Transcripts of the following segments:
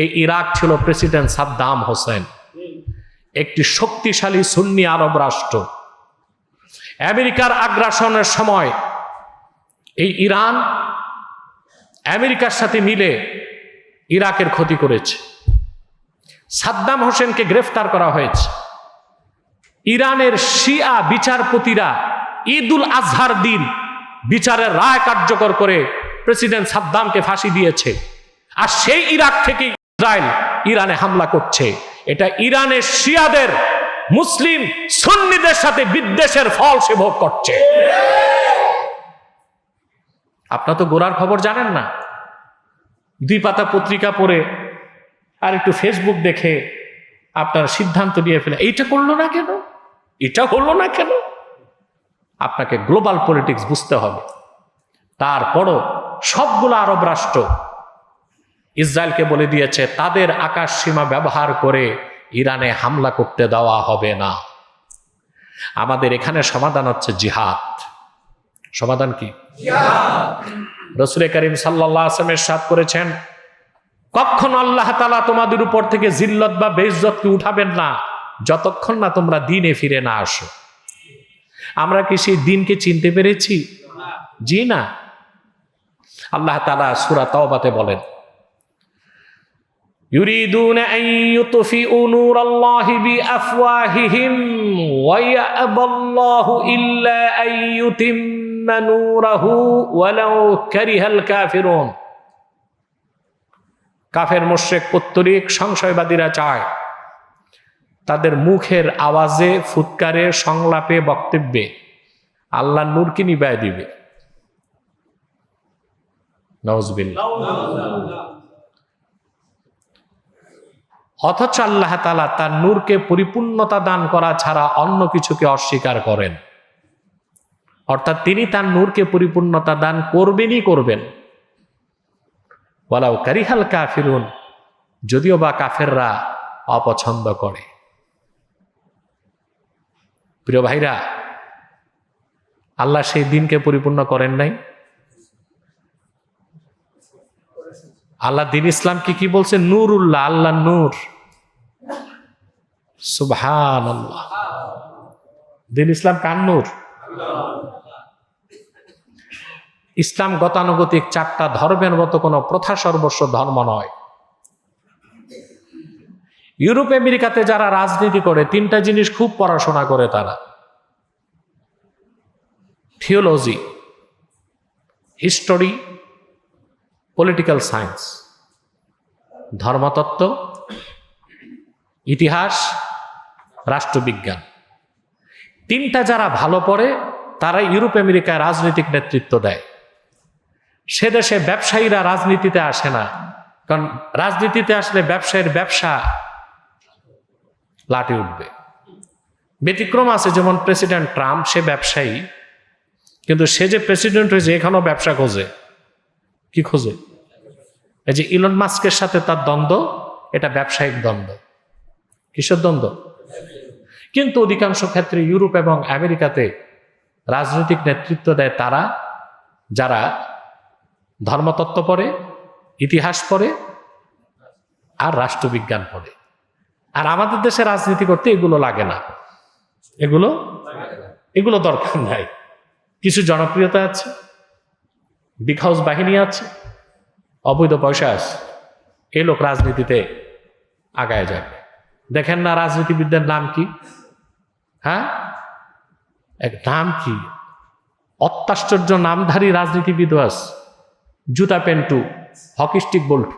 এই ইরাক ছিল প্রেসিডেন্ট সাদ্দাম হোসেন, একটি শক্তিশালী সুন্নি আরব রাষ্ট্র। আমেরিকার আগ্রাসনের সময় এই ইরান আমেরিকার সাথে মিলে ইরাকের ক্ষতি করেছে। সাদ্দাম হোসেনকে গ্রেফতার করা হয়েছে। ইরানের শিয়া বিচারপতিরা ঈদুল আজহার দিন বিচারের রায় কার্যকর করে প্রেসিডেন্ট সাদ্দামকে ফাঁসি দিয়েছে। আর সেই ইরাক থেকে ইসরায়েল ইরানে হামলা করছে। এটা ইরানের শিয়াদের, মুসলিম সুন্নিদের সাথে বিদ্বেষের ফল সে ভোগ করছে। আপনার তো গোড়ার খবর জানেন না। দুই পাতা পত্রিকা পড়ে আর একটু ফেসবুক দেখে আপনার সিদ্ধান্ত নিয়ে ফেলে, এইটা করল না কেন? এটা হলো না কেন? আপনাকে গ্লোবাল পলিটিক্স বুঝতে হবে। তারপরও সবগুলো আরব রাষ্ট্র ইসরায়েলকে বলে দিয়েছে, তাদের আকাশ সীমা ব্যবহার করে ইরানে হামলা করতে দেওয়া হবে না। আমাদের এখানে সমাধান হচ্ছে জিহাদ। সমাধান কি? রসুল করিম সাল্লাহ আসলামের সাথ করেছেন, কখন আল্লাহ তালা তোমাদের উপর থেকে জিল্লত বা বেইজ্জতকে উঠাবেন না, যতক্ষণ না তোমরা দিনে ফিরে না আসো। আমরা কি সেই দিনকে চিনতে পেরেছি? জি না। আল্লাহ তালা সুরা তাওবাতে বলেন يريدون أن يطفئوا نور الله بأفواههم ويأبى الله إلا أن يتم نوره ولو كره الكافرون কাফের মোশেক পত্তরিক সংশয়বাদীরা চায় তাদের মুখের আওয়াজে ফুৎকারে সংলাপে বক্তব্যে আল্লাহ নূরকে নিবায় দিবে নওয়াজবিল্লাহ অথচ আল্লাহ তালা তার নূরকে পরিপূর্ণতা দান করা ছাড়া অন্য কিছুকে অস্বীকার করেন। অর্থাৎ তিনি তার নূরকে পরিপূর্ণতা দান করবেনই করবেন। বলাও কারিহাল কাফিরুন, যদিও বা কাফেররা অপছন্দ করে। প্রিয় ভাইরা, আল্লাহ সেই দিনকে পরিপূর্ণ করেন নাই। আল্লাহ দিন ইসলাম কি কি বলছে? নূরুল্লাহ, আল্লাহ নূর। সুবহান আল্লাহ দিন ইসলাম কার নূর? ইসলাম গতানুগতিক চারটা ধর্মের মতো কোনো প্রথা সর্বস্ব ধর্ম নয়। ইউরোপ, আমেরিকাতে যারা রাজনীতি করে, তিনটা জিনিস খুব পড়াশোনা করে তারা। থিওলজি, হিস্টোরি পলিটিক্যাল সায়েন্স ধর্মতত্ত্ব, ইতিহাস, রাষ্ট্রবিজ্ঞান। তিনটা যারা ভালো পড়ে তারা ইউরোপ, আমেরিকায় রাজনৈতিক নেতৃত্ব দেয়। সে দেশে ব্যবসায়ীরা রাজনীতিতে আসে না, কারণ রাজনীতিতে আসলে ব্যবসায়ীর ব্যবসা লাটে উঠবে। ব্যতিক্রম আছে, যেমন প্রেসিডেন্ট ট্রাম্প সে ব্যবসায়ী, কিন্তু সে যে প্রেসিডেন্ট হয়েছে, এখানেও ব্যবসা খোঁজে। কি খোঁজে? এই যে ইলন মাস্কের সাথে তার দ্বন্দ্ব, এটা ব্যবসায়িক দ্বন্দ্ব। কিসের দ্বন্দ্ব? কিন্তু অধিকাংশ ক্ষেত্রে ইউরোপ এবং আমেরিকাতে রাজনৈতিক নেতৃত্ব দেয় তারা, যারা ধর্মতত্ত্ব পড়ে, ইতিহাস পড়ে আর রাষ্ট্রবিজ্ঞান পড়ে। আর আমাদের দেশে রাজনীতি করতে এগুলো লাগে না। এগুলো এগুলো দরকার নাই। কিছু জনপ্রিয়তা আছে। বিগ হাউস বাহিনী আছে, অবৈধ পয়সা আছে, এ লোক রাজনীতিতে আগায় যাবে। দেখেন না রাজনীতিবিদদের নাম কি? হ্যাঁ? এক নাম কি? অত্যাশ্চর্য নামধারী রাজনীতিবিদ আছে, জুতা পেন্টু হকি স্টিক বল্টু।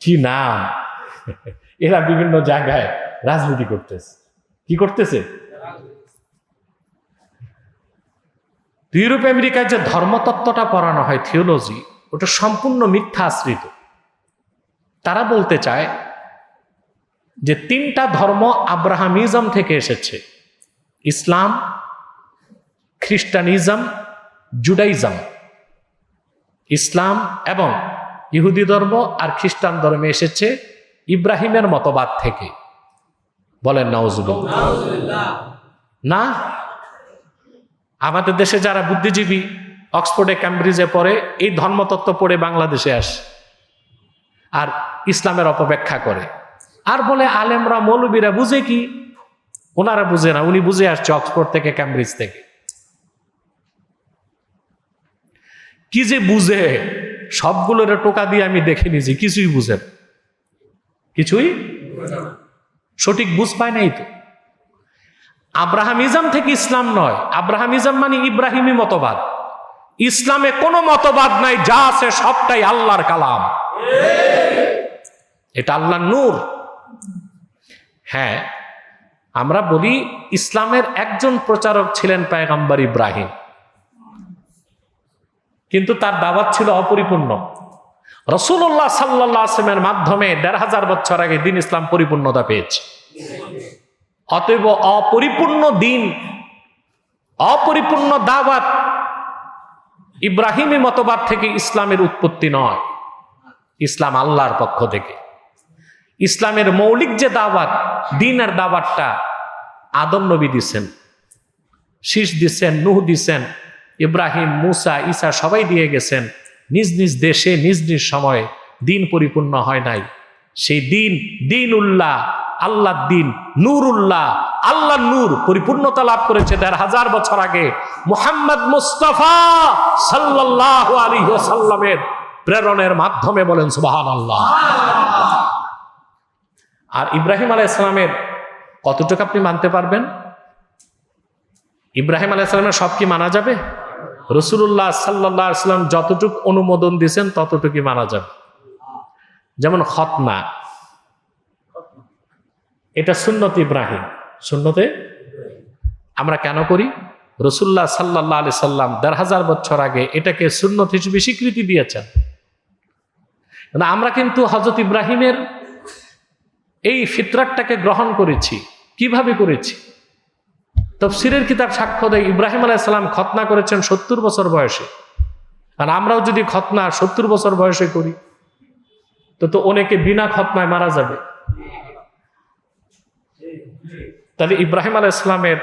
কি নাম? এরা বিভিন্ন জায়গায় রাজনীতি করতেছে। কি করতেছে? ইউরোপ আমেরিকায় যে ধর্মতত্ত্বটা পড়ানো হয় থিওলজি ওটা সম্পূর্ণ মিথ্যা আশ্রিত। তারা বলতে চায় যে তিনটা ধর্ম আব্রাহামিজম থেকে এসেছে। ইসলাম খ্রিস্টানিজম জুডাইজম। ইসলাম এবং ইহুদি ধর্ম আর খ্রিস্টান ধর্মে এসেছে ইব্রাহিমের মতবাদ থেকে। বলেন নওয়াজুবিল্লাহ না? আমাদের দেশে যারা বুদ্ধিজীবী, অক্সফোর্ডে, ক্যামব্রিজে পড়ে, এই ধর্মতত্ত্ব পড়ে বাংলাদেশে আসে। আর ইসলামের অপব্যাখ্যা করে। আর বলে আলেমরা, মৌলবীরা বুঝে কি? ওনারা বুঝে না, উনি বুঝে আসছে অক্সফোর্ড থেকে, ক্যামব্রিজ থেকে। কি যে বুঝে? সবগুলোর টোকা দিয়ে আমি দেখে নিয়েছি, কিছুই বুঝে কিছুই? সঠিক বুঝ পায় নাই তো। আব্রাহামিজম থেকে ইসলাম নয়। আব্রাহামিজম মানে ইব্রাহিমী মতবাদ। ইসলামে কোনো মতবাদ নাই, যা আছে সবটাই আল্লাহর কালাম। এটা আল্লাহর নূর। হ্যাঁ আমরা বলি ইসলামের একজন প্রচারক ছিলেন পায়গাম্বার ইব্রাহিম। কিন্তু তার দাওয়াত ছিল অপরিপূর্ণ। রসুল্লাহ সাল্লাহ আসলামের মাধ্যমে দেড় হাজার বছর আগে দিন ইসলাম পরিপূর্ণতা পেয়েছে। অতএব অপরিপূর্ণ দিন, অপরিপূর্ণ দাওয়াত ইব্রাহিমী মতবাদ থেকে ইসলামের উৎপত্তি নয়। ইসলাম আল্লাহর পক্ষ থেকে। ইসলামের মৌলিক যে দাওয়াত দিনের দাওয়াতটা আদম নবী দিছেন শীষ দিছেন, নুহ দিছেন, ইব্রাহিম, মুসা, ঈসা সবাই দিয়ে গেছেন। নিজ নিজ দেশে, নিজ নিজ সময়ে দিন পরিপূর্ণ হয় নাই। সেই দিন দিন উল্লাহ আল্লাহ দিন নূর উল্লাহ আল্লাহ নূর পরিপূর্ণতা লাভ করেছে দেড় হাজার বছর আগে মোহাম্মদ মুস্তফা সাল্লাহ আলী সাল্লামের প্রেরণের মাধ্যমে বলেন সুবাহান আল্লাহ আর ইব্রাহিম আলাহ ইসলামের কতটুকু আপনি মানতে পারবেন? ইব্রাহিম আলাহ ইসলামের সব কি মানা যাবে? রসুল্লাহ সাল্লাহ ইসলাম যতটুক অনুমোদন দিয়েছেন ততটুকুই মানা যাবে। যেমন খতনা এটা সুন্নত ইব্রাহিম। সুন্নতে? আমরা কেন করি? রসুল্লাহ সাল্লাহ আলি সাল্লাম দেড় হাজার বছর আগে এটাকে সুন্নত হিসেবে স্বীকৃতি দিয়েছেন। না আমরা কিন্তু হজরত ইব্রাহিমের এই ফিতরাতটাকে গ্রহণ করেছি। কীভাবে করেছি? তফসিরের কিতাব সাক্ষ্য দেয়, ইব্রাহিম আলাইসাল্লাম খতনা করেছেন সত্তর বছর বয়সে। আর আমরাও যদি খতনা সত্তর বছর বয়সে করি তো তো অনেকে বিনা খতনায় মারা যাবে। তাহলে ইব্রাহিম আলাহ ইসলামের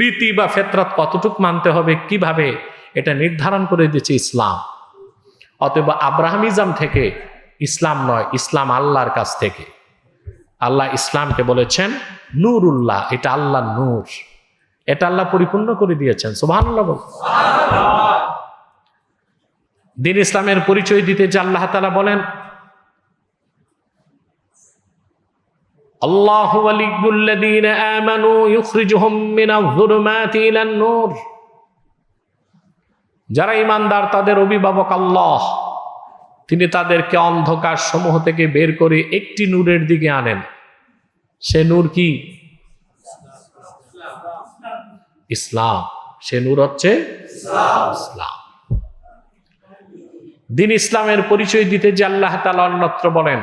রীতি বা ফেতরাত কতটুক মানতে হবে কীভাবে এটা নির্ধারণ করে দিয়েছে ইসলাম? অতএব আব্রাহামিজম থেকে ইসলাম নয় ইসলাম আল্লাহর কাছ থেকে। আল্লাহ ইসলামকে বলেছেন নূরুল্লাহ এটা আল্লাহ নূর। এটা আল্লাহ পরিপূর্ণ করে দিয়েছেন সোভান দিন ইসলামের পরিচয় দিতে যে আল্লাহ তালা বলেন আল্লাহ আলিকুল্লাদিন আমানু ইউখরিজুহুম মিনাল যুলুমাতি নূর। যারা ইমানদার তাদের অভিভাবক আল্লাহ। তিনি তাদেরকে অন্ধকার সমূহ থেকে বের করে একটি নূরের দিকে আনেন। সে নূর কি? ইসলাম। সে নূর হচ্ছে ইসলাম। দিন ইসলামের পরিচয় দিতে যে আল্লাহ তালা অন্যত্র বলেন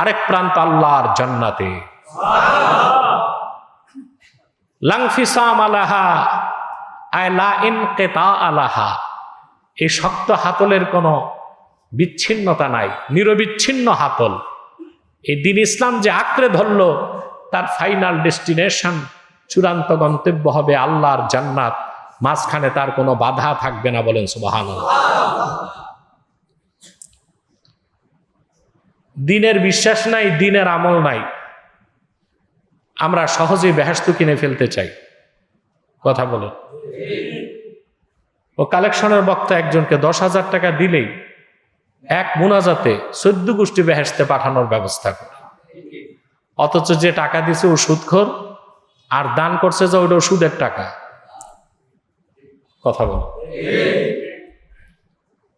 আরেক প্রান্ত আল্লাহর জান্নাতে। লাংফিসাম আলাহা আয় লা ইনকেতা আলাহা এই শক্ত হাতলের কোনো বিচ্ছিন্নতা নাই, নিরবিচ্ছিন্ন হাতল। এই দিন ইসলাম যে আঁকড়ে ধরল, তার ফাইনাল ডেস্টিনেশন চূড়ান্ত গন্তব্য হবে আল্লাহর জান্নাত। মাঝখানে তার কোনো বাধা থাকবে না বলেন সুবাহান দিনের বিশ্বাস নাই, দিনের আমল নাই। আমরা সহজেই বেহাস্তু কিনে ফেলতে চাই। কথা বলে ও কালেকশনের বক্তা একজনকে দশ হাজার টাকা দিলেই এক মুনাজাতে চোদ্দ গোষ্ঠী বেহেস্তে পাঠানোর ব্যবস্থা করে। অথচ যে টাকা দিছে ও সুদখোর, আর দান করছে যে ওইটা সুদের টাকা। কথা বল